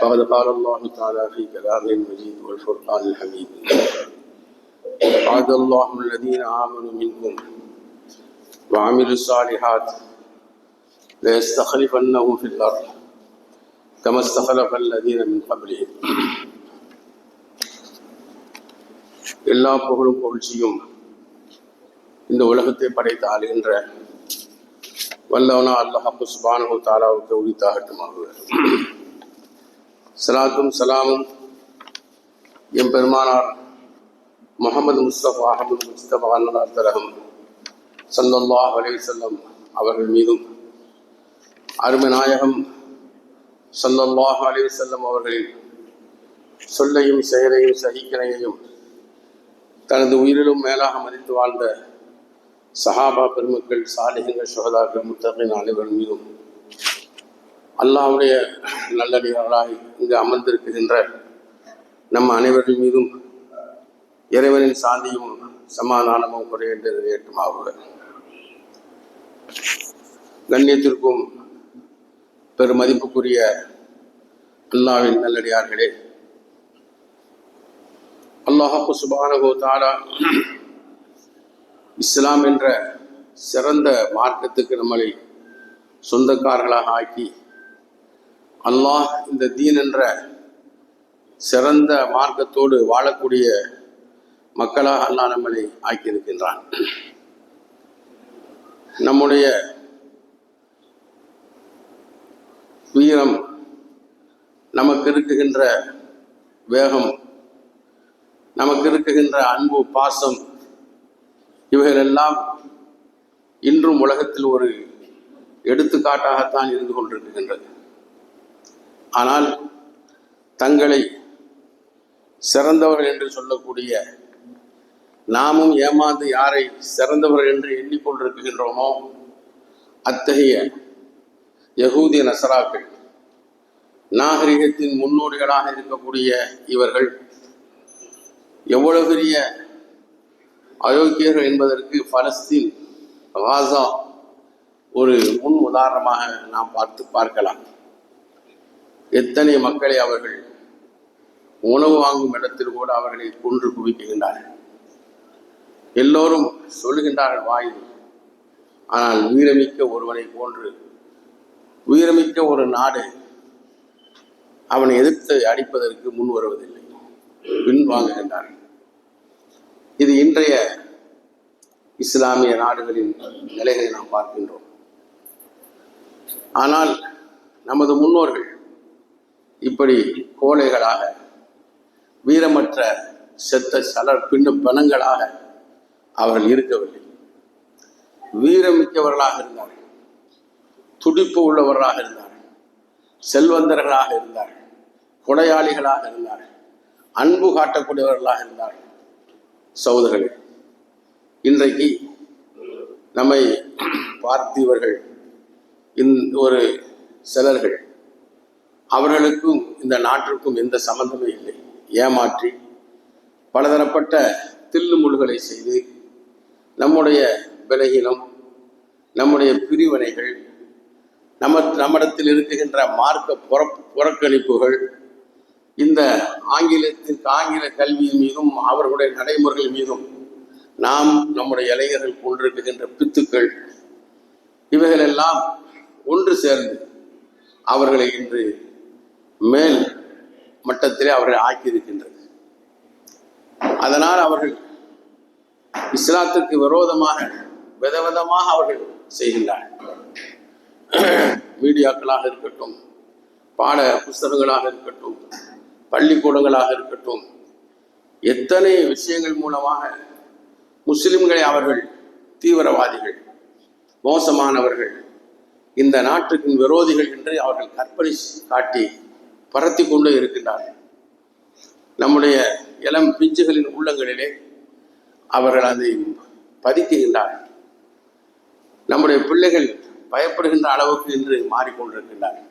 فقد قال الله تعالى في كلامه المجيد والفرقان الحميد وعد الله الذين آمنوا منكم وعملوا الصالحات ليستخلفنهم في الأرض كما استخلف الذين من قبلهم எல்லா புகழும் புகழ்ச்சியும் இந்த உலகத்தை படைத்து ஆளுகின்ற வல்லவனா அல்லாஹு சுபானு தாலாவுக்கு உரித்தாகட்டுமாக சலாத்தும் சலாமும் எம் பெருமானார் முகமது முஸ்தபா அகமது முஸ்தபா அன்னார் தரகம் சல்லல்லாஹ் அலைஹிஸ்ஸல்லம் அவர்கள் மீதும் அருமை நாயகம் சல்லல்லாஹ் செல்லம் அவர்களின் சொல்லையும் செயலையும் சகிக்கனையையும் தனது உயிரிலும் மேலாக மதித்து வாழ்ந்த சஹாபா பெருமக்கள் சாலிகங்கள் சுகதாக்கள் முத்தகின் அனைவர் மீதும் அல்லாஹ்வுடைய நல்லடியாராய் இங்கு அமர்ந்திருக்கின்ற நம் அனைவரின் மீதும் இறைவனின் சாந்தியும் சமாதானமும் குறையென்று நிறைவேற்றுமாகுக கண்ணியத்திற்கும் பெருமதிப்புக்குரிய அல்லாவின் நல்லடியார்களே அல்லாஹு சுபானகோ தாரா இஸ்லாம் என்ற சிறந்த மார்க்கத்துக்கு நம்மளை சொந்தக்காரர்களாக ஆக்கி அல்லாஹ் இந்த தீன் என்ற சிறந்த மார்க்கத்தோடு வாழக்கூடிய மக்களாக அல்லாஹ் நம்மளை ஆக்கியிருக்கின்றான். நம்முடைய வீரம் நமக்கு இருக்குகின்ற வேகம் நமக்கு இருக்குகின்ற அன்பு பாசம் இவைகளெல்லாம் இன்றும் உலகத்தில் ஒரு எடுத்துக்காட்டாகத்தான் இருந்து கொண்டிருக்கின்றது. ஆனால் தங்களை சிறந்தவர்கள் என்று சொல்லக்கூடிய நாமும் ஏமாந்து யாரை சிறந்தவர்கள் என்று எண்ணிக்கொண்டிருக்கின்றோமோ அத்தகைய யகூதிய நசராக்கள் நாகரிகத்தின் முன்னோடிகளாக இருக்கக்கூடிய இவர்கள் எவ்வளவு பெரிய அயோக்கியர்கள் என்பதற்கு பலஸ்தீன் காசா ஒரு முன் உதாரணமாக நாம் பார்த்து பார்க்கலாம். எத்தனை மக்களை அவர்கள் உணவு வாங்கும் இடத்தில் கூட அவர்களை கொன்று குவிக்கின்றார்கள். எல்லோரும் சொல்லுகின்றார்கள் வாயில் ஆனால் வீரமிக்க ஒருவனை போன்று வீரமிக்க ஒரு நாடு அவனை எதிர்த்து அடிப்பதற்கு முன் வருவதில்லை. பின் வாங்குகின்றார்கள். இது இன்றைய இஸ்லாமிய நாடுகளின் நிலைகளை நாம் பார்க்கின்றோம். ஆனால் நமது முன்னோர்கள் இப்படி கோழைகளாக வீரமற்ற செத்த சலர் பின்னு பணங்களாக அவர்கள் இருக்கவில்லை. வீரமிக்கவர்களாக இருந்தார்கள். துடிப்பு உள்ளவர்களாக இருந்தார்கள். செல்வந்தர்களாக இருந்தார்கள். கொடையாளிகளாக இருந்தார்கள். அன்பு காட்டக்கூடியவர்களாக இருந்தார்கள். சகோதரர்கள் இன்றைக்கு நம்மை பார்த்தவர்கள் இந்த ஒரு சிலர்கள் அவர்களுக்கும் இந்த நாட்டிற்கும் எந்த சம்பந்தமே இல்லை. ஏமாற்றி பலதரப்பட்ட தில்லுமுள்களை செய்து நம்முடைய விலகினம் நம்முடைய பிரிவினைகள் நம்ம நம்மிடத்தில் இருக்குகின்ற மார்க்க புற புறக்கணிப்புகள் இந்த ஆங்கிலத்திற்கு ஆங்கில கல்வியின் மீதும் அவர்களுடைய நடைமுறைகள் மீதும் நாம் நம்முடைய இளைஞர்கள் கொண்டிருக்கின்ற பித்துக்கள் இவைகளெல்லாம் ஒன்று சேர்ந்து அவர்களை இன்று மேல் மட்டத்திலே அவர்கள் ஆக்கியிருக்கின்றது. அதனால் அவர்கள் இஸ்லாத்துக்கு விரோதமாக விதவிதமாக அவர்கள் செய்கின்றார்கள். மீடியாக்களாக இருக்கட்டும் பாட புஸ்தகங்களாக இருக்கட்டும் பள்ளிக்கூடங்களாக இருக்கட்டும் எத்தனை விஷயங்கள் மூலமாக முஸ்லிம்களை அவர்கள் தீவிரவாதிகள் மோசமானவர்கள் இந்த நாட்டுக்கு விரோதிகள் என்று அவர்கள் கற்பனை காட்டி பரத்தி கொண்டு இருக்கின்றார்கள் நம்முடைய இளம் பிஞ்சுகளின் உள்ளங்களிலே அவர்கள் அதை பதிக்குகின்றார்கள் நம்முடைய பிள்ளைகள் பயப்படுகின்ற அளவுக்கு இன்று மாறிக்கொண்டிருக்கின்றார்கள்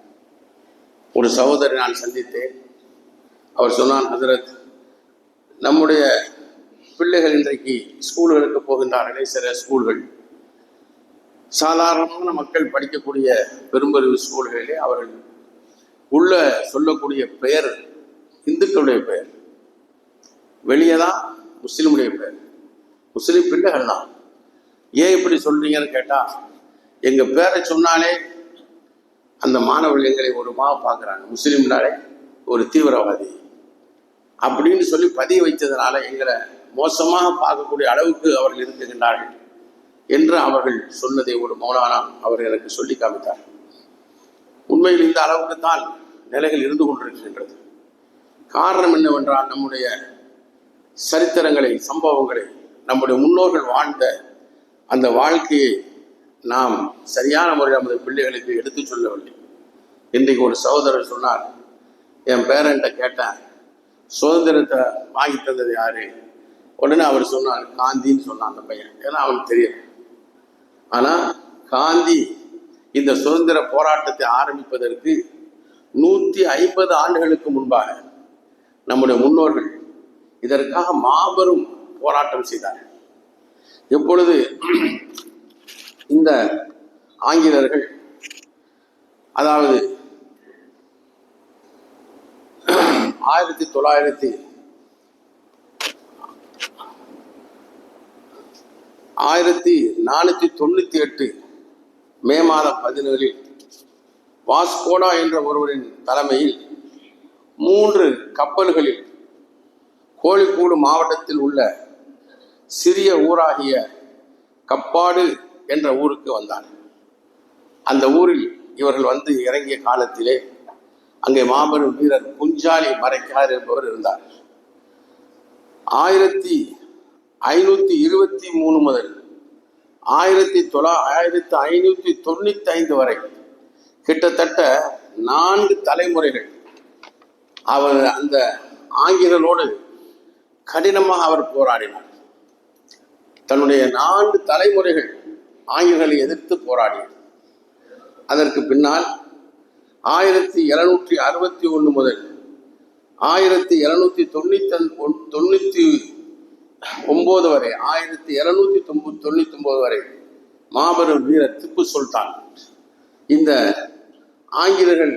ஒரு சகோதரி நான் சந்தித்தேன். அவர் சொன்னான் ஹசரத் நம்முடைய பிள்ளைகள் இன்றைக்கு ஸ்கூல்களுக்கு போகின்றார்களே. சில ஸ்கூல்கள். சாதாரணமான மக்கள் படிக்கக்கூடிய பெரும்பெரும் ஸ்கூல்களிலே அவர்கள் உள்ள சொல்லக்கூடிய பெயர் இந்துக்களுடைய பெயர். வெளியே தான் முஸ்லீமுடைய பெயர். முஸ்லீம் பிள்ளைகள் தான். ஏன் இப்படி சொல்றீங்கன்னு கேட்டா எங்க பேரை சொன்னாலே அந்த மாணவர்கள் எங்களை ஒரு மா பார்க்குறாங்க. முஸ்லீம்னாலே ஒரு தீவிரவாதி அப்படின்னு சொல்லி பதிய வைத்ததுனால எங்களை மோசமாக பார்க்கக்கூடிய அளவுக்கு அவர்கள் இருந்துகின்றார்கள் என்று அவர்கள் சொன்னதை ஒரு மௌலானா அவர் எனக்கு சொல்லி காமித்தார். உண்மையில் இந்த அளவுக்கு தான் நிலைகள் இருந்து கொண்டிருக்கின்றது. காரணம் என்னவென்றால் நம்முடைய சரித்திரங்களை சம்பவங்களை நம்முடைய முன்னோர்கள் வாழ்ந்த அந்த வாழ்க்கையை நாம் சரியான முறையில் நமது பிள்ளைகளுக்கு எடுத்துச் சொல்லவில்லை. இன்றைக்கு ஒரு சகோதரர் சொன்னார் என் பேரண்ட்டை கேட்டேன் சுதந்திரத்தை வாங்கி தந்தது யாரு? உடனே அவர் சொன்னார் காந்தின்னு சொன்னான் அந்த பையன். ஏன்னா அவனுக்கு தெரியும். ஆனால் காந்தி இந்த சுதந்திர போராட்டத்தை ஆரம்பிப்பதற்கு நூற்றி ஐம்பது ஆண்டுகளுக்கு முன்பாக நம்முடைய முன்னோர்கள் இதற்காக மாபெரும் போராட்டம் செய்தார்கள். எப்பொழுது இந்த ஆங்கிலேயர்கள் அதாவது ஆயிரத்தி தொள்ளாயிரத்தி ஆயிரத்தி நானூற்றி தொண்ணூற்றி எட்டு மே மாதம் பதினேழில் வாஸ்கோடா என்ற ஒருவரின் தலைமையில் மூன்று கப்பல்களில் கோழிக்கூடு மாவட்டத்தில் உள்ள சிறிய ஊராகிய கப்பாடு என்ற ஊருக்கு வந்தார். அந்த ஊரில் இவர்கள் வந்து இறங்கிய காலத்திலே அங்கே மாபெரும் வீரர் குஞ்சாலி மறைக்கார் என்பவர் இருந்தார். ஆயிரத்தி ஐநூத்தி இருபத்தி மூணு முதல் ஆயிரத்தி தொள்ளா ஆயிரத்தி ஐநூத்தி தொண்ணூத்தி ஐந்து வரை கிட்டத்தட்ட நான்கு தலைமுறைகள் அவர் அந்த ஆங்கிலோடு கடினமாக அவர் போராடினார். தன்னுடைய நான்கு தலைமுறைகள் ஆங்கிலர்களை எதிர்த்து போராடினார் அதற்கு பின்னால் ஆயிரத்தி எழுநூற்றி அறுபத்தி ஒன்று முதல் ஆயிரத்தி எழுநூத்தி தொண்ணூத்தி தொண்ணூத்தி ஒன்பது வரை ஆயிரத்தி இருநூத்தி தொண்ணூத்தி தொண்ணூத்தி ஒன்பது வரை மாபெரும் வீரர் திப்பு சுல்தான். இந்த ஆங்கிலர்கள்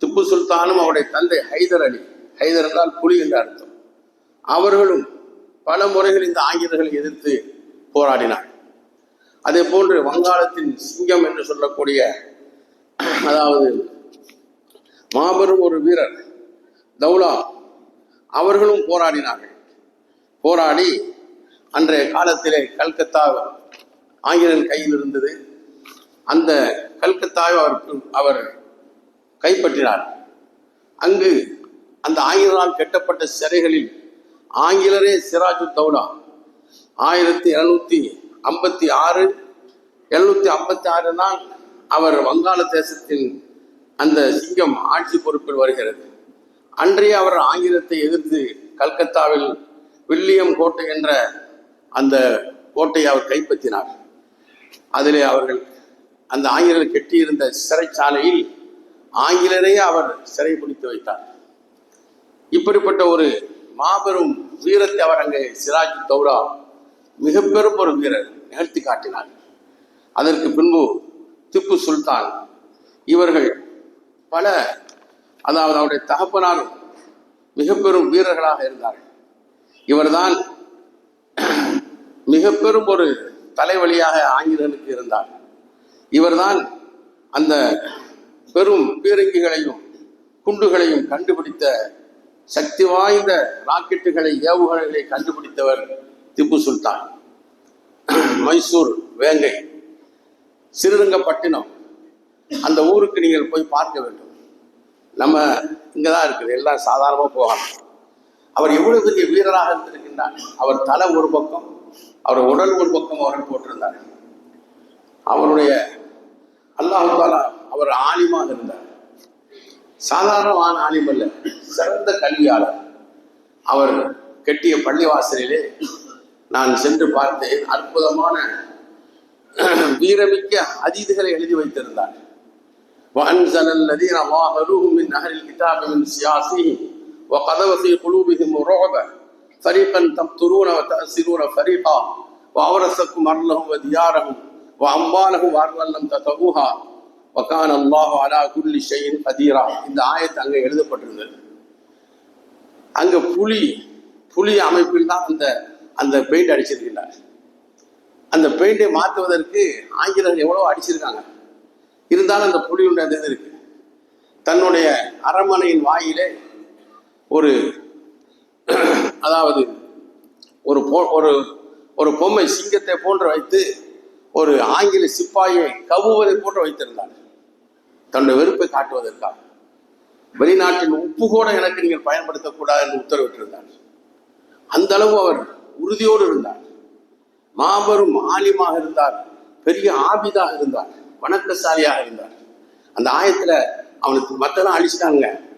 திப்பு சுல்தானும் அவருடைய தந்தை ஹைதர் அலி. ஹைதர் என்றால் புலி என்று அர்த்தம். அவர்களும் பல முறைகள் இந்த ஆங்கிலர்களை எதிர்த்து போராடினார். அதே போன்று வங்காளத்தின் சிங்கம் என்று சொல்லக்கூடிய அதாவது மாபெரும் ஒரு வீரர் தௌலா அவர்களும் போராடினார்கள். போராடி அன்றைய காலத்திலே கல்கத்தா ஆங்கிலன் கையில் இருந்தது. அந்த கல்கத்தாவை அவர் அவர் கைப்பற்றினார். அங்கு அந்த ஆங்கிலரால் கட்டப்பட்ட சிறைகளில் ஆங்கிலரே சிராஜு தௌலா ஆயிரத்தி எழுநூத்தி ஐம்பத்தி ஆறு எழுநூத்தி ஐம்பத்தி ஆறு தான் அவர் வங்காள தேசத்தின் அந்த சிங்கம் ஆட்சி பொறுப்பில் வருகிறது. அன்றைய அவர் ஆங்கிலத்தை எதிர்த்து கல்கத்தாவில் வில்லியம் கோட்டை என்ற அந்த கோட்டையை அவர் கைப்பற்றினார். அதிலே அவர்கள் அந்த ஆங்கிலர் கெட்டியிருந்த சிறைச்சாலையில் ஆங்கிலரே அவர் சிறை பிடித்து வைத்தார். இப்படிப்பட்ட ஒரு மாபெரும் வீரத்தை அவர் அங்கே சிராஜ் தௌரா மிக பெரும் ஒரு வீரர் நிகழ்த்தி காட்டினார். அதற்கு பின்பு திப்பு சுல்தான் இவர்கள் பல அதாவது அவருடைய தகப்பனாரும் மிக பெரும் வீரர்களாக இருந்தார்கள். இவர்தான் மிக பெரும் ஒரு தலைவலியாக ஆங்கிலனுக்கு இருந்தார். இவர்தான் அந்த பெரும் பீரங்கிகளையும் குண்டுகளையும் கண்டுபிடித்த சக்தி வாய்ந்த ராக்கெட்டுகளை ஏவுகணைகளை கண்டுபிடித்தவர் திப்பு சுல்தான். மைசூர் வேங்கை சிறுரங்கப்பட்டினம் அந்த ஊருக்கு நீங்கள் போய் பார்க்க வேண்டும். நம்ம இங்கே தான் இருக்குது எல்லாம் சாதாரணமாக போகலாம். அவர் எவ்வளவு பெரிய வீரராக இருந்திருக்கின்றார் அவர் தலை ஒரு பக்கம் அவர் உடல் ஒரு பக்கம் அவர்கள் போட்டிருந்தார் அவருடைய அல்லாஹு தாலா அவர் ஆலிமாக இருந்தார் சாதாரணமான ஆலிம் அல்ல சிறந்த கல்வியாளர் அவர் கட்டிய பள்ளிவாசலிலே நான் சென்று பார்த்தேன் அற்புதமான வீரமிக்க அதீதுகளை எழுதி வைத்திருந்தார் وأنزل الذين ظاهروهم من أهل الكتاب من سياسهم وقذف في قلوبهم الرعب فريقا تقتلون وتأسرون فريقا وأورثكم أرضهم وديارهم وأموالهم وأرضا لم تطئوها வக்கான் அல்லாஹ் அலா குல்லி ஷையின் கதீரா இந்த ஆயத்து அங்கே எழுதப்பட்டிருந்தது அங்க புலி புலி அமைப்பில் தான் அந்த அந்த பெயிண்ட் அடிச்சிருக்கின்றார் அந்த பெயிண்டை மாற்றுவதற்கு ஆங்கிலர்கள் எவ்வளோ அடிச்சிருக்காங்க இருந்தாலும் அந்த புலியுடைய அந்த இது இருக்கு தன்னுடைய அரண்மனையின் வாயிலே ஒரு அதாவது ஒரு பொ- ஒரு ஒரு பொம்மை சிங்கத்தை போன்று வைத்து ஒரு ஆங்கில சிப்பாயை கவுவதை போன்று வைத்திருந்தார். தன்னுடைய வெறுப்பை காட்டுவதற்காக. வெளிநாட்டின் உப்பு கூட எனக்கு நீங்கள் பயன்படுத்தக்கூடாது என்று உத்தரவிட்டிருந்தார். அந்த அளவு அவர் உறுதியோடு இருந்தார். மாபெரும் ஆலிமாக இருந்தார். பெரிய ஆபிதாக இருந்தார். வணக்கசாலியாக இருந்தார். அந்த ஆயத்துல அவனுக்கு மற்றெல்லாம் அழிச்சிட்டாங்க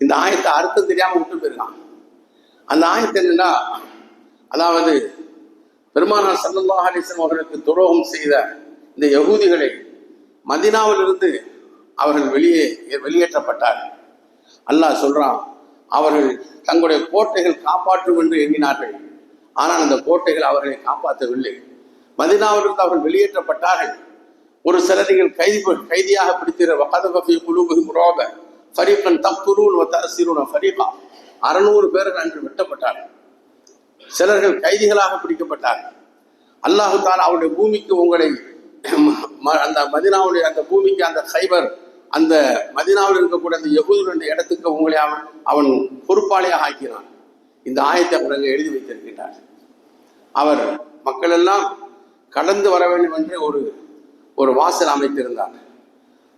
இந்த ஆயத்தை அர்த்தம் தெரியாம விட்டு போயிருக்கான். அந்த ஆயத்தை என்னன்னா அதாவது பெருமானார் சல்லல்லா ஹரிசன் அவர்களுக்கு துரோகம் செய்த இந்த யகூதிகளை மதினாவிலிருந்து அவர்கள் வெளியே வெளியேற்றப்பட்டார். அல்லாஹ் சொல்றான் அவர்கள் தங்களுடைய கோட்டைகள் காப்பாற்றும் என்று எண்ணினார்கள். ஆனால் அந்த கோட்டைகள் அவர்களை காப்பாற்றவில்லை. மதினாவிலிருந்து அவர்கள் வெளியேற்றப்பட்டார்கள். ஒரு சிலர்கள் கைதி கைதியாக பிடித்திருக்கிற வகதபி குழுபு முரோப தப்புருன்னு தப்துரூன் தரசிரூன ஃபரீகா. அறுநூறு பேர்கள் அன்று வெட்டப்பட்டார்கள். சிலர்கள் கைதிகளாக பிடிக்கப்பட்டார்கள். அல்லாஹு தாலா அவருடைய பூமிக்கு உங்களை ம- அந்த மதினாவுடைய அந்த பூமிக்கு அந்த ஹைபர் அந்த மதினாவில் இருக்கக்கூடிய அந்த யகுதுடைய இடத்துக்கு உங்களை அவன் அவன் பொறுப்பாளியாக ஆக்கினான். இந்த ஆயத்தை அவர் அங்கே எழுதி வைத்திருக்கின்றார். அவர் மக்கள் எல்லாம் கடந்து வர வேண்டும் என்று ஒரு ஒரு வாசல் அமைத்திருந்தார்.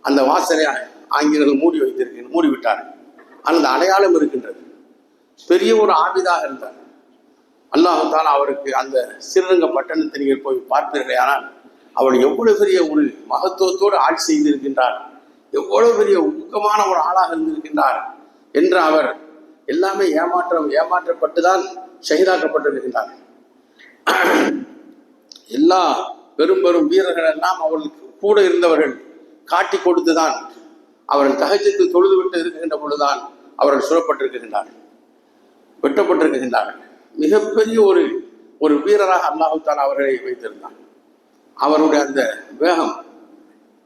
அந்த வாசலை ஆங்கிலர்கள் மூடி வைத்திருக்க மூடிவிட்டார் அந்த அடையாளம் இருக்கின்றது. பெரிய ஒரு ஆபிதாக இருந்தார். அல்லாஹால அவருக்கு அந்த சிறுரங்க பட்டணத்தை நீங்கள் போய் பார்ப்பீர்களே ஆனால் அவர் எவ்வளவு பெரிய ஒரு மகத்துவத்தோடு ஆட்சி செய்திருக்கின்றார். எவ்வளவு பெரிய ஊக்கமான ஒரு ஆளாக இருந்திருக்கின்றார் என்று அவர் எல்லாமே ஏமாற்றம் ஏமாற்றப்பட்டு தான் ஷஹீதாக்கப்பட்டிருக்கின்றார் எல்லா பெரும் பெரும் வீரர்கள் எல்லாம் அவர்களுக்கு கூட இருந்தவர்கள் காட்டி கொடுத்துதான் அவர்கள் தகஜத்து தொழுது விட்டு இருக்கின்ற பொழுதுதான் அவர்கள் சுடப்பட்டிருக்கின்றார்கள் வெட்டப்பட்டிருக்கின்றார்கள். மிகப்பெரிய ஒரு ஒரு வீரராக அல்லாஹுத்தான் அவர்களை வைத்திருந்தார் அவருடைய அந்த வேகம்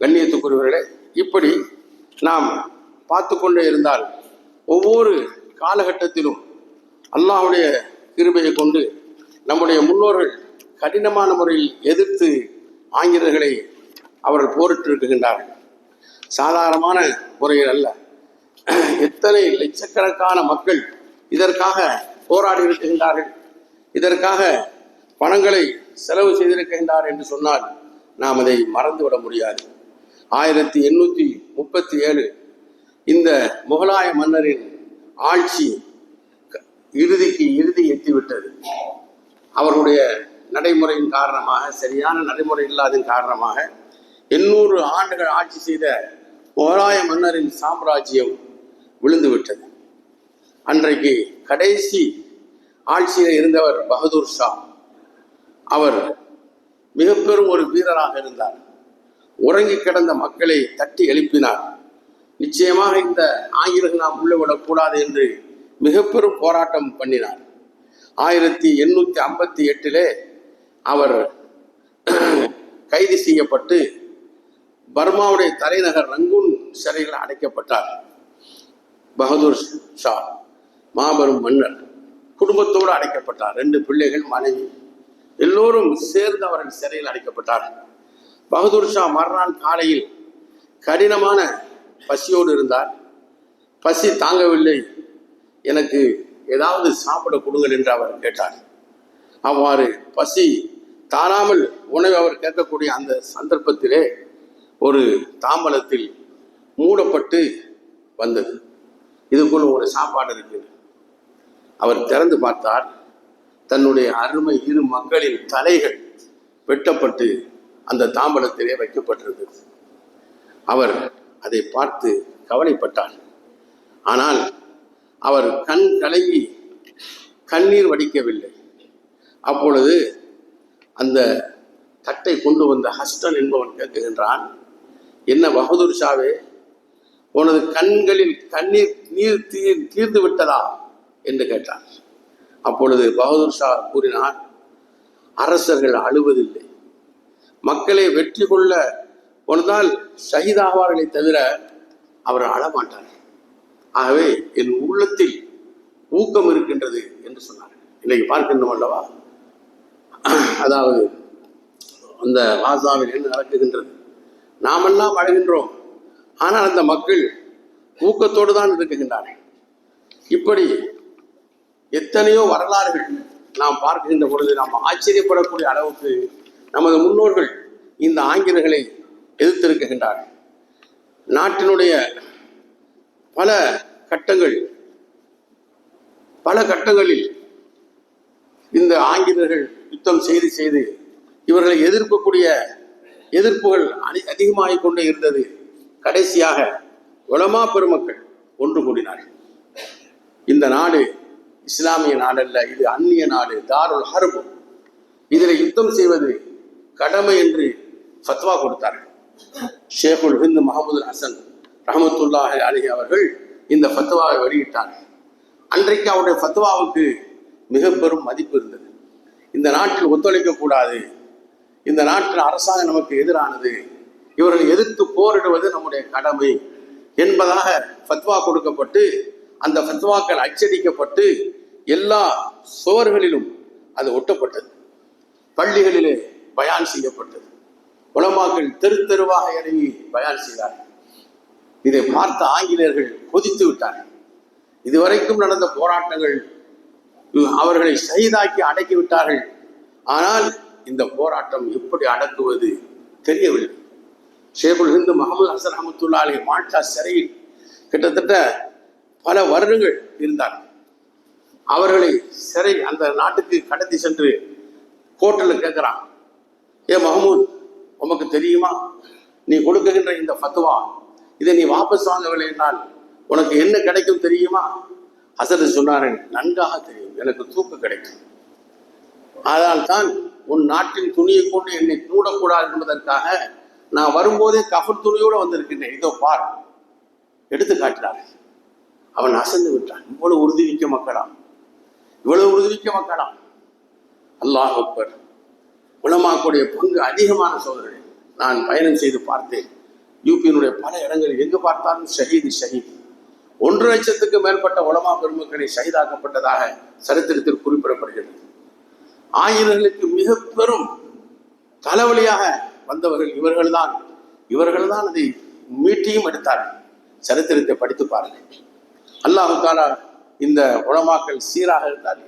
கண்ணியத்துக்குரியவர்களே இப்படி நாம் பார்த்து கொண்டே இருந்தால் ஒவ்வொரு காலகட்டத்திலும் அல்லாஹுடைய கிருபையை கொண்டு நம்முடைய முன்னோர்கள் கடினமான முறையில் எதிர்த்து ஆங்கிலர்களை அவர்கள் போரிட்டிருக்கின்றார்கள் சாதாரணமான முறையில் அல்ல. எத்தனை லட்சக்கணக்கான மக்கள் இதற்காக போராடி இருக்கின்றார்கள். இதற்காக பணங்களை செலவு செய்திருக்கின்றார் என்று சொன்னால் நாம் அதை மறந்துவிட முடியாது. ஆயிரத்தி எண்ணூற்றி முப்பத்தி ஏழு இந்த முகலாய மன்னரின் ஆட்சி க- இறுதிக்கு இறுதி எட்டிவிட்டது. அவர்களுடைய நடைமுறையின் காரணமாக சரியான நடைமுறை இல்லாதன் காரணமாக எண்ணூறு ஆண்டுகள் ஆட்சி செய்த முகலாய மன்னரின் சாம்ராஜ்யம் விழுந்து விட்டது அன்றைக்கு கடைசி ஆட்சியில் இருந்தவர் பகதூர் ஷா. அவர் மிக பெரும் ஒரு வீரராக இருந்தார். உறங்கி கிடந்த மக்களை தட்டி எழுப்பினார். நிச்சயமாக இந்த ஆங்கிலம் நாம் உள்ளவிடக்கூடாது என்று மிக பெரும் போராட்டம் பண்ணினார். ஆயிரத்தி எண்ணூத்தி ஐம்பத்தி எட்டிலே அவர் கைது செய்யப்பட்டு பர்மாவுடைய தலைநகர் ரங்கூன் சிறையில் அடைக்கப்பட்டார். பகதூர் ஷா மாபெரும் மன்னர் குடும்பத்தோடு அடைக்கப்பட்டார். ரெண்டு பிள்ளைகள் மனைவி எல்லோரும் சேர்ந்து அவர்கள் சிறையில் அடைக்கப்பட்டார். பகதூர் ஷா மறுநாள் காலையில் கடினமான பசியோடு இருந்தார். பசி தாங்கவில்லை எனக்கு ஏதாவது சாப்பிட கொடுங்கள் என்று அவர் கேட்டார். அவ்வாறு பசி தாராமல் உணவை அவர் கேட்கக்கூடிய அந்த சந்தர்ப்பத்திலே ஒரு தாம்பலத்தில் மூடப்பட்டு வந்தது. இதுக்குள்ள ஒரு சாப்பாடு இருக்குது அவர் திறந்து பார்த்தார். தன்னுடைய அருமை இரு மக்களின் தலைகள் வெட்டப்பட்டு அந்த தாம்பலத்திலே வைக்கப்பட்டிருந்தது. அவர் அதை பார்த்து கவலைப்பட்டார். ஆனால் அவர் கண் கலங்கி கண்ணீர் வடிக்கவில்லை. அப்பொழுது அந்த தட்டை கொண்டு வந்த ஹஸ்டன் என்பவன் கேட்குகின்றான் என்ன பகதூர் ஷாவே? உனது கண்களில் கண்ணீர் நீர் தீர் தீர்ந்து விட்டதா? என்று கேட்டார். அப்பொழுது பகதூர் ஷா கூறினார் அரசர்கள் அழுவதில்லை. மக்களை வெற்றி கொள்ள ஒரு நாள் ஷஹீதாவார்களை தவிர அவர் அழமாட்டார். ஆகவே என் உள்ளத்தில் ஊக்கம் இருக்கின்றது என்று சொன்னார். இன்னைக்கு பார்க்கின்றோம் அல்லவா? அதாவது அந்த வாசாவில் என்ன நடக்குகின்றது? நாமெல்லாம் அழுகின்றோம் ஆனால் அந்த மக்கள் ஊக்கத்தோடு தான் இருக்குகின்றார்கள் இப்படி எத்தனையோ வரலாறுகள் நாம் பார்க்கின்ற பொழுது நாம் ஆச்சரியப்படக்கூடிய அளவுக்கு நமது முன்னோர்கள் இந்த ஆங்கிலர்களை எதிர்த்திருக்கின்றார்கள். நாட்டினுடைய பல கட்டங்கள் பல கட்டங்களில் இந்த ஆங்கிலர்கள் யுத்தம் செய்து செய்து இவர்களை எதிர்க்கக்கூடிய எதிர்ப்புகள் அதி- அதிகமாகிக் கொண்டே இருந்தது. கடைசியாக உலமா பெருமக்கள் ஒன்று கூடினார்கள். இந்த நாடு இஸ்லாமிய நாடல்ல இது அந்நிய நாடு தாருல் ஹர்பு. இதில் யுத்தம் செய்வது கடமை என்று ஃபத்வா கொடுத்தார்கள். ஷேகுல் ஹிந்த் முகமது ஹசன் ரஹமத்துல்லாஹ் அலி அவர்கள் இந்த ஃபத்வாவை வெளியிட்டார்கள். அன்றைக்கு அவருடைய ஃபத்வாவுக்கு மிக பெரும் மதிப்பு இருந்தது. இந்த நாட்டில் ஒத்துழைக்க கூடாது. இந்த நாட்டில் அரசாங்கம் நமக்கு எதிரானது. இவர்களை எதிர்த்து போரிடுவது நம்முடைய கடமை என்பதாக ஃபத்வா கொடுக்கப்பட்டு அந்த ஃபத்வாக்கள் அச்சடிக்கப்பட்டு எல்லா சுவர்களிலும் அது ஒட்டப்பட்டது. பள்ளிகளிலே பயான் செய்யப்பட்டது. உலமாக்கள் தெரு தெருவாக இறங்கி பயான் செய்தார்கள். இதை பார்த்த ஆங்கிலேயர்கள் கொதித்து விட்டார்கள். இதுவரைக்கும் நடந்த போராட்டங்கள் அவர்களை சைதாக்கி அடக்கி விட்டார்கள். ஆனால் இந்த போராட்டம் எப்படி அடக்குவது தெரியவில்லை. ஷேகுல் ஹிந்து முகமது ஹசன் அஹமத்துல்லா அலி மால்டா சிறையில் கிட்டத்தட்ட பல வருடங்கள் இருந்தார் அவர்களை சிறை அந்த நாட்டுக்கு கடத்தி சென்று கோர்ட்டில் கேட்குறான் ஏ மஹமூத் உமக்கு தெரியுமா? நீ கொடுக்குகின்ற இந்த ஃபத்துவா இதை நீ வாபஸ் வாங்கவில்லை என்றால் உனக்கு என்ன கிடைக்கும் தெரியுமா? ஹசரத் சொன்னார்கள் நன்றாக தெரியும் எனக்கு தூக்கு கிடைக்கும். அதனால் தான் உன் நாட்டின் துணியை கொண்டு என்னை மூடக்கூடாது என்பதற்காக நான் வரும்போதே கஃன் துணியோடு வந்திருக்கின்றேன். இதோ பார். எடுத்து காட்டினார்கள் அவன் அசந்து விட்டான். இவ்வளவு உறுதிவிக்க மக்களாம் இவ்வளவு உறுதிவிக்க மக்களாம் அல்லாஹ் அக்பர். உலமாக்குடைய பங்கு அதிகமான சோதரர்கள் நான் பயணம் செய்து பார்த்தேன். யூபியினுடைய பல இடங்களில் எங்கு பார்த்தாலும் ஷஹீது ஷஹீத். ஒன்று லட்சத்துக்கு மேற்பட்ட உலமா பெருமக்களை ஷஹீதாக்கப்பட்டதாக சரித்திரத்தில் குறிப்பிடப்படுகிறது. ஆங்கிலேயர்களுக்கு மிக பெரும் தலைவலியாக வந்தவர்கள் இவர்கள்தான். இவர்கள்தான் அதை மீட்டியும் எடுத்தார்கள் சரித்திரத்தை படித்து பாருங்கள். அல்லாஹு இந்த உலமாக்கள் சீராக இருந்தால்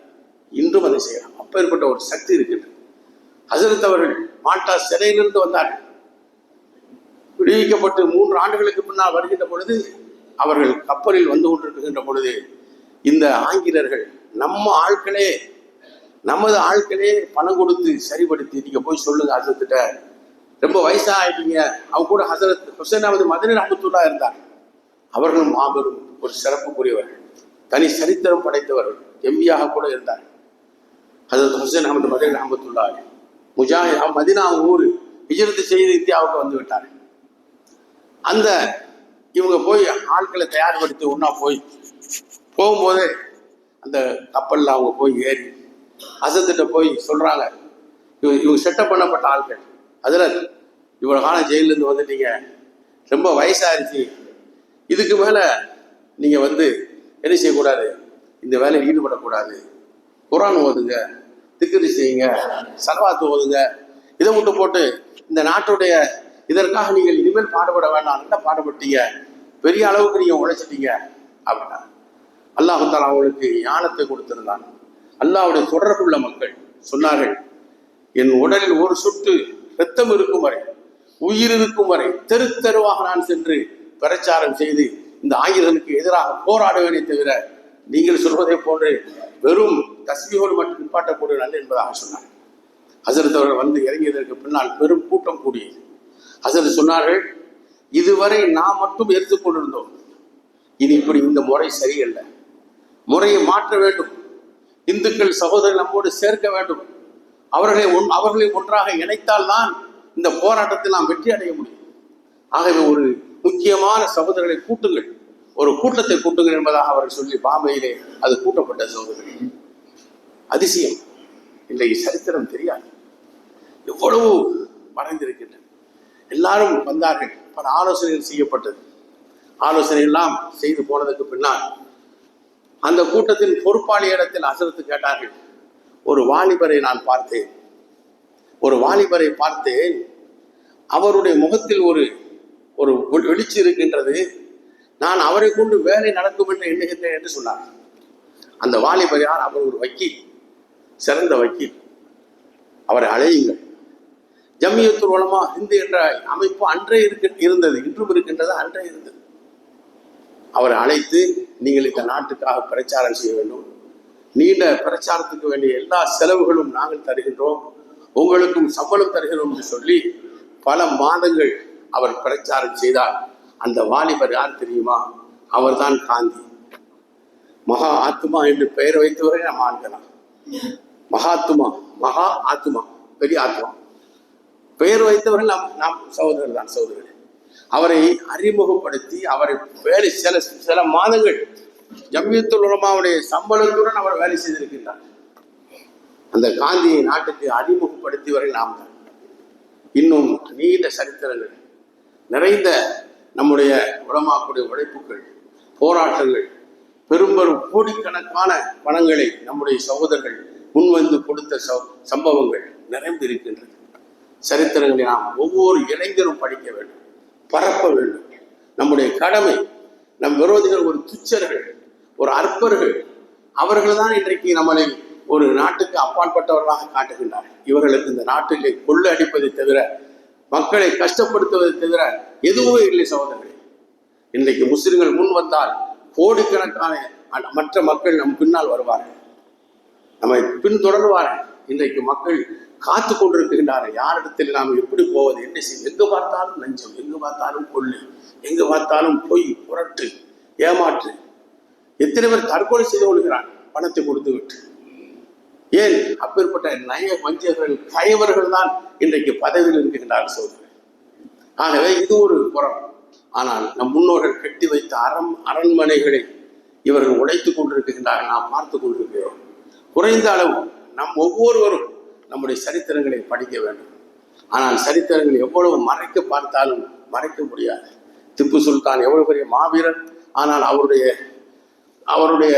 இன்றும் அதை செய்யலாம். அப்பேற்பட்ட ஒரு சக்தி இருக்கின்றது. ஹசரத் அவர்கள் மாட்டா சிறையிலிருந்து வந்தார்கள் விடுவிக்கப்பட்டு மூன்று ஆண்டுகளுக்கு முன்னால் வருகின்ற பொழுது அவர்கள் கப்பலில் வந்து கொண்டிருக்கின்ற பொழுது இந்த ஆங்கிலேயர்கள் நம்ம ஆட்களே நமது ஆட்களே பணம் கொடுத்து சரிப்படுத்தி நீங்க போய் சொல்லுங்க ஹசரத்திட்ட. ரொம்ப வயசா ஆயிட்டீங்க அவங்க கூட ஹசரத் ஹுசைனாவது மதுரை அமுத்துல்லா இருந்தார். அவர்களும் மாபெரும் ஒரு சிறப்புக்குரியவர்கள் தனி சரித்திரம் படைத்தவர்கள் எம்பியாக கூட இருந்தார். ஹசரத் ஹுசைன் அகமது மதுரை அஹமத்துல்லா முஜாஹித் மதினா ஊர் விஜயத்து செய்து இந்தியாவுக்கு வந்து விட்டார். அந்த இவங்க போய் ஆட்களை தயார்படுத்தி ஒன்றா போய் போகும்போது அந்த கப்பலில் அவங்க போய் ஏறி அசத்திட்ட போய் சொல்கிறாங்க இவங்க இவங்க செட்டப் பண்ணப்பட்ட ஆட்கள் அதில் இவ்வளோ காலம் ஜெயிலேருந்து வந்துட்டீங்க. ரொம்ப வயசாகிருச்சு இதுக்கு மேலே நீங்கள் வந்து என்ன செய்யக்கூடாது? இந்த வேலையில் ஈடுபடக்கூடாது. குரான் ஓதுங்க திக்கிரி செய்யுங்க சலவாத்து ஓதுங்க. இதை மட்டும் போட்டு இந்த நாட்டுடைய இதற்காக நீங்கள் இனிமேல் பாடுபட வேண்டாம். நல்லா பாடுபட்டீங்க? பெரிய அளவுக்கு நீங்கள் உழைச்சிட்டீங்க. அப்படின்னா அல்லாஹால அவங்களுக்கு ஞானத்தை கொடுத்திருந்தான். அல்லாவுடைய தொடர்புள்ள மக்கள் சொன்னார்கள் என் உடலில் ஒரு சொட்டு ரத்தம் இருக்கும் வரை உயிர் இருக்கும் வரை தெரு தெருவாக நான் சென்று பிரச்சாரம் செய்து இந்த ஆங்கிலர்களுக்கு எதிராக போராடுவேனே தவிர நீங்கள் சொல்வதை போன்று வெறும் தஸ்மியோடு மட்டும் நிப்பாட்டக்கூடிய நல்ல என்பதாக சொன்னார் ஹசரத் அவர்கள் வந்து இறங்கியதற்கு பின்னால் பெரும் கூட்டம் கூடியது. ஹசரத் சொன்னார்கள் இதுவரை நாம் மட்டும் எடுத்துக்கொண்டிருந்தோம் இது இப்படி இந்த முறை சரியல்ல. முறையை மாற்ற வேண்டும். இந்துக்கள் சகோதரர் நம்மோடு சேர்க்க வேண்டும். அவர்களை ஒன் அவர்களை ஒன்றாக இணைத்தால் தான் இந்த போராட்டத்தில் நாம் வெற்றி அடைய முடியும். ஆகவே ஒரு முக்கியமான சகோதரர்களை கூட்டுங்கள். ஒரு கூட்டத்தை கூட்டுங்கள் என்பதாக அவர்கள் சொல்லி பாம்பையிலே அது கூட்டப்பட்ட சகோதரர்கள். அதிசயம். இன்றைக்கு சரித்திரம் தெரியாது. எவ்வளவு மறைந்திருக்கின்றன. எல்லாரும் வந்தார்கள். பல ஆலோசனைகள் செய்யப்பட்டது. ஆலோசனை எல்லாம் செய்து போனதுக்கு பின்னால் அந்த கூட்டத்தின் பொறுப்பாளி இடத்தில் அசரத்து கேட்டார்கள். ஒரு வாலிபரை நான் பார்த்தேன். ஒரு வாலிபரை பார்த்தேன். அவருடைய முகத்தில் ஒரு ஒரு வெளிச்சு வெளிச்சி இருக்கின்றது. நான் அவரை கொண்டு வேலை நடக்கும் என்று எண்ணுகின்றேன் என்று சொன்னார். அந்த வாலிபர் யார்? அவர் ஒரு வக்கீல் சிறந்த வக்கீல். அவரை அழையுங்கள். ஜம்மியத்துல் உலமா இந்து என்ற அமைப்பு அன்றே இருக்க இருந்தது. இன்றும் இருக்கின்றது அன்றே இருந்தது. அவரை அழைத்து நீங்கள் இந்த நாட்டுக்காக பிரச்சாரம் செய்ய வேண்டும். நீண்ட பிரச்சாரத்துக்கு வேண்டிய எல்லா செலவுகளும் நாங்கள் தருகின்றோம். உங்களுக்கும் சம்பளம் தருகிறோம் என்று சொல்லி பல மாதங்கள் அவர் பிரச்சாரம் செய்தார். அந்த வாலிபர் யார் தெரியுமா? அவர்தான் காந்தி. மகா ஆத்மா என்று பெயர் வைத்தவரை நாம் ஆண்கலாம் மகாத்மா மகா ஆத்மா பெரிய ஆத்மா. பெயர் வைத்தவர்கள் நாம் நாம் சகோதரர் தான் சகோதரர்கள் அவரை அறிமுகப்படுத்தி அவரை வேலை சில சில மாதங்கள் ஜம்யத்துல் உலமாவுடைய சம்பளத்துடன் அவர் வேலை செய்திருக்கின்றார். அந்த காந்தியை நாட்டுக்கு அறிமுகப்படுத்தியவரை நாம் தான். இன்னும் நீண்ட சரித்திரங்கள் நிறைந்த நம்முடைய உலமாக்குடைய உழைப்புகள் போராட்டங்கள் பெரும்பெரும் கோடிக்கணக்கான பணங்களை நம்முடைய சகோதரர்கள் முன்வந்து கொடுத்த ச- சம்பவங்கள் நிறைந்து இருக்கின்றது சரித்திரங்களை நாம் ஒவ்வொரு இளைஞரும் படிக்க வேண்டும். பரப்ப வேண்டும். நம்முடைய கடமை நம் விரோதிகள் ஒரு துச்சர்கள் ஒரு அற்பர்கள் அவர்கள் தான் இன்றைக்கு நம்மளை ஒரு நாட்டுக்கு அப்பாற்பட்டவர்களாக காட்டுகின்றார்கள். இவர்களுக்கு இந்த நாட்டிலே கொள்ள அடிப்பதை தவிர மக்களை கஷ்டப்படுத்துவதை தவிர எதுவுமே இல்லை சகோதரர்களே. இன்றைக்கு முஸ்லிம்கள் முன் வந்தால் கோடிக்கணக்கான மற்ற மக்கள் நம் பின்னால் வருவார்கள். நம்மை பின்தொடர்வார்கள். இன்றைக்கு மக்கள் காத்து கொண்டிருக்கின்றார்கள் யாரிடத்தில் நாம் எப்படி போவது? என்ன செய்ய எங்கு பார்த்தாலும் லஞ்சம் எங்கு பார்த்தாலும் கொள்ளை எங்கு பார்த்தாலும் பொய் புரட்டு ஏமாற்று. எத்தனை பேர் தற்கொலை செய்து கொள்கிறான் பணத்தை கொடுத்து விட்டு ஏன்? அப்பேற்பட்ட நய வஞ்சகர்கள் கயவர்கள் தான் இன்றைக்கு பதவியில் இருக்கின்றார்கள் சோதனை ஆகவே இது ஒரு புறம். ஆனால் நம் முன்னோர்கள் கட்டி வைத்த அறம் அரண்மனைகளை இவர்கள் உடைத்துக் கொண்டிருக்கின்றார்கள். நாம் பார்த்து கொண்டிருக்கிறோம். குறைந்த அளவு நம் ஒவ்வொருவரும் நம்முடைய சரித்திரங்களை படிக்க வேண்டும். ஆனால் சரித்திரங்களை எவ்வளவு மறைக்க பார்த்தாலும் மறைக்க முடியாது. திப்பு சுல்தான் எவ்வளவு பெரிய மாவீரன் ஆனால் அவருடைய அவருடைய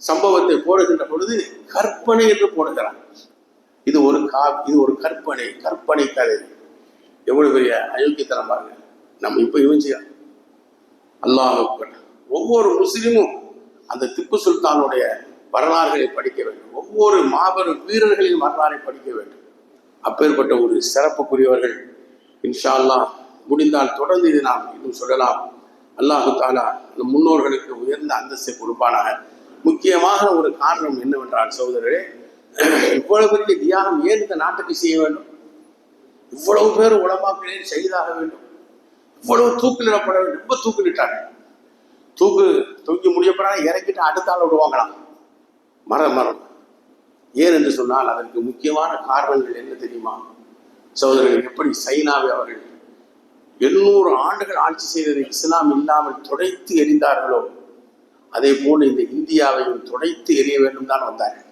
சம்பவத்தை போடுகின்ற பொழுது கற்பனை என்று போடுகிறார். இது ஒரு கா இது ஒரு கற்பனை கற்பனை கதை. எவ்வளவு பெரிய அயோக்கியத்தனம் பாருங்க நம்ம இப்ப இவன் அல்லாஹ் ஒவ்வொரு முஸ்லீமும் அந்த திப்பு சுல்தானுடைய வரலாறுகளை படிக்க வேண்டும். ஒவ்வொரு மாபெரும் வீரர்களின் வரலாறை படிக்க வேண்டும். அப்பேற்பட்ட ஒரு சிறப்புக்குரியவர்கள் இன்ஷா அல்லாஹ் முடிந்தால் தொடர்ந்து இது நாம் இன்னும் சொல்லலாம். அல்லாஹு தாலா இந்த முன்னோர்களுக்கு உயர்ந்த அந்தஸ்தை கொடுப்பானாக. முக்கியமாக ஒரு காரணம் என்னவென்றால் சகோதரரே இவ்வளவு பெரிய தியாகம் ஏன் இந்த நாட்டுக்கு செய்ய வேண்டும்? இவ்வளவு பேர் உடம்பாக்களே செய்தாக வேண்டும். இவ்வளவு தூக்கிலிடப்பட வேண்டும். ரொம்ப தூக்கிலிட்டாங்க. தூக்கு தூக்கி முடியப்படாத இறக்கிட்டு அடுத்த ஆள் விடுவாங்களாம். மரம் மரம் ஏன் என்று சொன்னால் அதற்கு முக்கியமான காரணங்கள் என்ன தெரியுமா? சகோதரர்கள் எப்படி சைனாவை அவர்கள் எண்ணூறு ஆண்டுகள் ஆட்சி செய்ததை இஸ்லாம் இல்லாமல் துடைத்து எறிந்தார்களோ அதே போல இந்த இந்தியாவையும் துடைத்து எறிய வேண்டும் தான் வந்தார்கள்.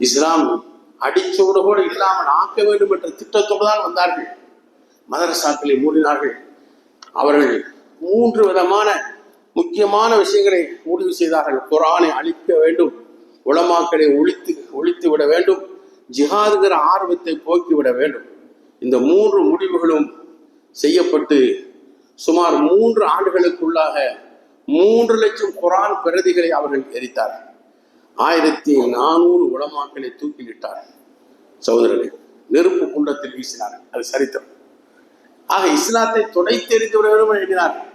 இஸ்லாம் அடிச்சோடு கூட இல்லாமல் ஆக்க வேண்டும் என்ற திட்டத்தோடு தான் வந்தார்கள். மதரசாக்களை மூடினார்கள். அவர்கள் மூன்று விதமான முக்கியமான விஷயங்களை முடிவு செய்தார்கள். குரானை அழிக்க வேண்டும். உளமாக்களை ஒழித்து ஒழித்து விட வேண்டும். ஜிஹாதுங்கிற ஆர்வத்தை போக்கிவிட வேண்டும். இந்த மூன்று முடிவுகளும் செய்யப்பட்டு சுமார் மூன்று ஆண்டுகளுக்குள்ளாக மூன்று லட்சம் குரான் பிரதிகளை அவர்கள் எரித்தார்கள் ஆயிரத்தி நானூறு உளமாக்களை தூக்கிலிட்டார். சகோதரர்கள் நெருப்பு குண்டத்தில் வீசினார்கள் அது சரித்திரம். ஆக இஸ்லாத்தை துடைத்தெறிந்து விட வேண்டும் என்கிறார்கள்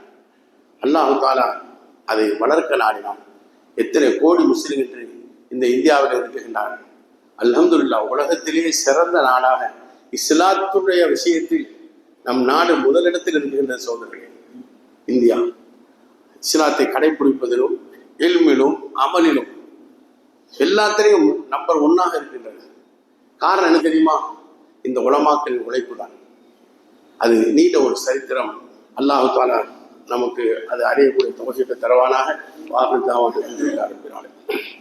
அல்லாஹு தாலா அதை வளர்க்க நாடினான். எத்தனை கோடி முஸ்லிம்கள் இந்த இந்தியாவில் இருக்கின்றார்கள். அல்ஹம்துல்லா உலகத்திலேயே சிறந்த நாடாக இஸ்லாத்துடைய விஷயத்தில் நம் நாடு முதலிடத்தில் இருக்கின்ற சோதரர்களே இந்தியா. இஸ்லாத்தை கடைபிடிப்பதிலும் எல்மிலும் அமலிலும் எல்லாத்திலையும் நம்பர் ஒன்னாக இருக்கின்றது. காரணம் என்ன தெரியுமா? இந்த உலமாக்களின் உழைப்பு தான் அது நீண்ட ஒரு சரித்திரம். அல்லாஹு தாலா நமக்கு அது அறியக்கூடிய தொகுதியை தருவானாக வாக்கு தாவாட்டு